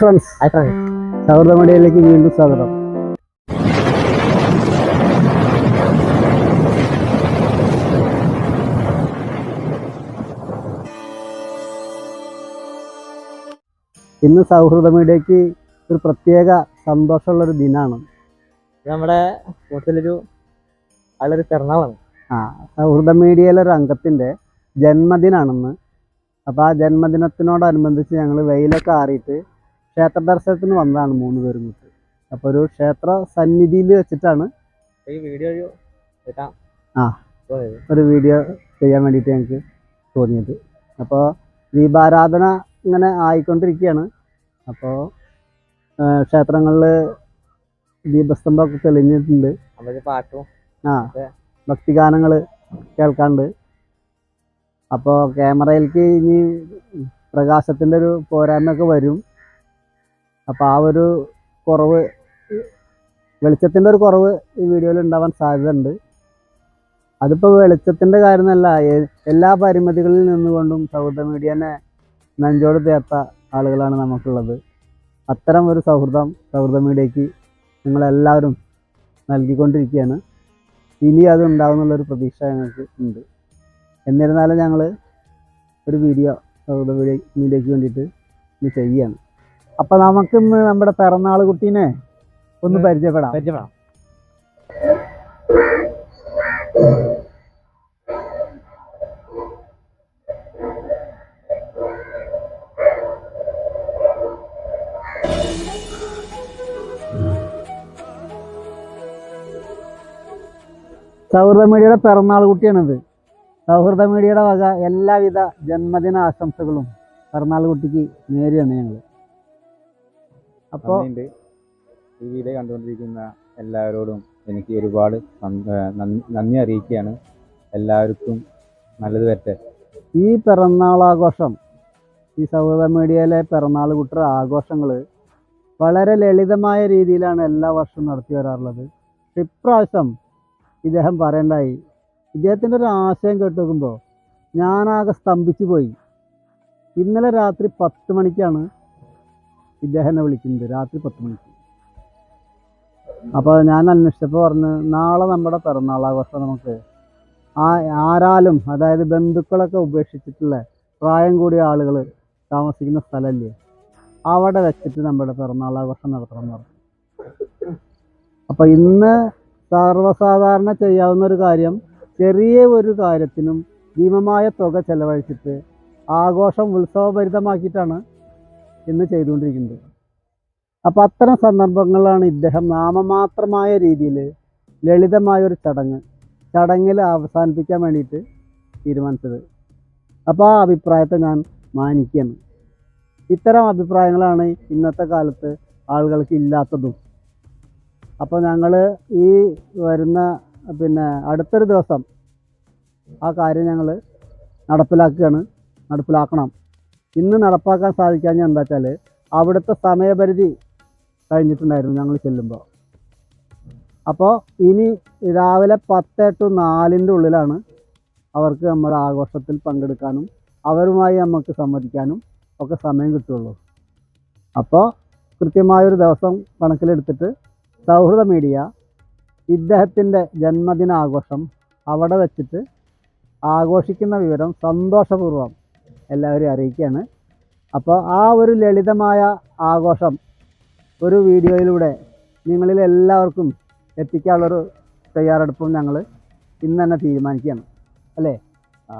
Friends സൗഹൃദ മീഡിയയിലേക്ക് വീണ്ടും സ്വാഗതം. ഇന്ന് സൗഹൃദ മീഡിയക്ക് ഒരു പ്രത്യേക സന്തോഷമുള്ള ഒരു ദിനമാണ് നമ്മുടെ കൂട്ടത്തിലൊരു ആളൊരു പിറന്നാളാണ്. ആ സൗഹൃദ മീഡിയയിലെ ഒരു അംഗത്തിന്റെ ജന്മദിനാണെന്ന്. അപ്പോൾ ആ ജന്മദിനത്തിനോടനുബന്ധിച്ച് ഞങ്ങൾ വെയിലൊക്കെ ആറിയിട്ട് ക്ഷേത്ര ദർശനത്തിന് വന്നതാണ് മൂന്ന് പേരും കൂട്ടി അപ്പോൾ ഒരു ക്ഷേത്ര സന്നിധിയിൽ വെച്ചിട്ടാണ് ഈ വീഡിയോ ആ. ഒരു വീഡിയോ ചെയ്യാൻ വേണ്ടിയിട്ട് ഞങ്ങൾക്ക് തോന്നിയത്. അപ്പോൾ ദീപാരാധന ഇങ്ങനെ ആയിക്കൊണ്ടിരിക്കുകയാണ്. അപ്പോൾ ക്ഷേത്രങ്ങളിൽ ദീപസ്തംഭമൊക്കെ തെളിഞ്ഞിട്ടുണ്ട്. പാട്ടും ആ. ഭക്തിഗാനങ്ങൾ കേൾക്കാണ്ട്. അപ്പോൾ ക്യാമറയിലേക്ക് ഇനി പ്രകാശത്തിന്റെ ഒരു പോരായ്മയൊക്കെ വരും. അപ്പോൾ ആ ഒരു കുറവ് വെളിച്ചത്തിന്റെ ഒരു കുറവ് ഈ വീഡിയോയിൽ ഉണ്ടാവാൻ സാധ്യതയുണ്ട്. അതിപ്പോൾ വെളിച്ചത്തിന്റെ കാര്യമല്ല എല്ലാ പരിമിതികളിൽ നിന്നുകൊണ്ടും സൗഹൃദ മീഡിയനെ നെഞ്ചോട് ചേർത്ത ആളുകളാണ് നമുക്കുള്ളത്. അത്തരം ഒരു സൗഹൃദം സൗഹൃദ മീഡിയയ്ക്ക് നിങ്ങളെല്ലാവരും നൽകിക്കൊണ്ടിരിക്കുകയാണ്. ഇനി അത് ഉണ്ടാവുന്നുള്ളൊരു പ്രതീക്ഷ ഞങ്ങൾക്ക് ഉണ്ട്. എന്നിരുന്നാലും ഞങ്ങൾ ഒരു വീഡിയോ സൗഹൃദ മീഡിയ മീഡിയയ്ക്ക് വേണ്ടിയിട്ട് ഇനി ചെയ്യുകയാണ്. അപ്പോൾ നമുക്കിന്ന് നമ്മുടെ പിറന്നാൾ കുട്ടീനെ ഒന്ന് പരിചയപ്പെടാം. പരിചയപ്പെടാം. സൗഹൃദ മീഡിയയുടെ പിറന്നാൾ കുട്ടിയാണിത്. സൗഹൃദ മീഡിയയുടെ വക എല്ലാവിധ ജന്മദിന ആശംസകളും പിറന്നാൾ കുട്ടിക്ക് നേരെയാണ് ഞങ്ങൾ അപ്പോൾ ഈ വീഡിയോ കണ്ടുകൊണ്ടിരിക്കുന്ന എല്ലാവരോടും എനിക്ക് ഒരുപാട് നന്ദി- അറിയിക്കുകയാണ്. എല്ലാവർക്കും നല്ലത് വരട്ടെ. ഈ പിറന്നാൾ ആഘോഷം ഈ സൗഹൃദ മീഡിയയിലെ പിറന്നാൾ കുട്ടിയുടെ ആഘോഷങ്ങൾ വളരെ ലളിതമായ രീതിയിലാണ് എല്ലാ വർഷവും നടത്തി വരാറുള്ളത്. പക്ഷെ ഇപ്രാവശ്യം ഇദ്ദേഹം പറയണ്ടായി ഇദ്ദേഹത്തിന്റെ ഒരു ആശയം കേട്ട് നോക്കുമ്പോൾ ഞാനാകെ സ്തംഭിച്ചു പോയി. ഇന്നലെ രാത്രി പത്ത് മണിക്കാണ് ഇദ്ദേഹം എന്നെ രാത്രി പത്ത് മണിക്ക്. അപ്പോൾ ഞാൻ അന്വേഷിച്ചപ്പോൾ പറഞ്ഞ് നാളെ നമ്മുടെ പിറന്നാൾ ആഘോഷം നമുക്ക് ആ ആരാലും അതായത് ബന്ധുക്കളൊക്കെ ഉപേക്ഷിച്ചിട്ടുള്ള പ്രായം കൂടിയ ആളുകൾ താമസിക്കുന്ന സ്ഥലമല്ലേ അവിടെ വെച്ചിട്ട് നമ്മുടെ പിറന്നാൾ ആഘോഷം നടത്തണം എന്ന് പറഞ്ഞു. അപ്പോൾ ഇന്ന് സർവസാധാരണ ചെയ്യാവുന്ന ഒരു കാര്യം ചെറിയ ഒരു കാര്യത്തിനും ഭീമമായ തുക ചെലവഴിച്ചിട്ട് ആഘോഷം ഉത്സവഭരിതമാക്കിയിട്ടാണ് ഇന്ന് ചെയ്തുകൊണ്ടിരിക്കുന്നത്. അപ്പോൾ അത്തരം സന്ദർഭങ്ങളിലാണ് ഇദ്ദേഹം നാമമാത്രമായ രീതിയിൽ ലളിതമായ ഒരു ചടങ്ങ് ചടങ്ങിൽ അവസാനിപ്പിക്കാൻ വേണ്ടിയിട്ട് തീരുമാനിച്ചത്. അപ്പോൾ ആ അഭിപ്രായത്തെ ഞാൻ മാനിക്കുകയാണ്. ഇത്തരം അഭിപ്രായങ്ങളാണ് ഇന്നത്തെ കാലത്ത് ആളുകൾക്ക് ഇല്ലാത്തതും. അപ്പോൾ ഞങ്ങൾ ഈ വരുന്ന പിന്നെ അടുത്തൊരു ദിവസം ആ കാര്യം ഞങ്ങൾ നടപ്പിലാക്കുകയാണ് നടപ്പിലാക്കണം. ഇന്ന് നടപ്പാക്കാൻ സാധിക്കാഞ്ഞ എന്താ വെച്ചാൽ അവിടുത്തെ സമയപരിധി കഴിഞ്ഞിട്ടുണ്ടായിരുന്നു ഞങ്ങൾ ചെല്ലുമ്പോൾ അപ്പോൾ ഇനി രാവിലെ പത്ത് ടു നാലിന്റെ ഉള്ളിലാണ് അവർക്ക് നമ്മുടെ ആഘോഷത്തിൽ പങ്കെടുക്കാനും അവരുമായി നമുക്ക് സംവദിക്കാനും ഒക്കെ സമയം കിട്ടുള്ളൂ. അപ്പോൾ കൃത്യമായൊരു ദിവസം കണക്കിലെടുത്തിട്ട് സൗഹൃദ മീഡിയ ഇദ്ദേഹത്തിന്റെ ജന്മദിനാഘോഷം അവിടെ വച്ചിട്ട് ആഘോഷിക്കുന്ന വിവരം സന്തോഷപൂർവം എല്ലാവരെയും അറിയിക്കുകയാണ്. അപ്പോൾ ആ ഒരു ലളിതമായ ആഘോഷം ഒരു വീഡിയോയിലൂടെ നിങ്ങളിൽ എല്ലാവർക്കും എത്തിക്കാനുള്ളൊരു തയ്യാറെടുപ്പും ഞങ്ങൾ ഇന്ന് തന്നെ തീരുമാനിക്കുകയാണ്. അല്ലേ? ആ.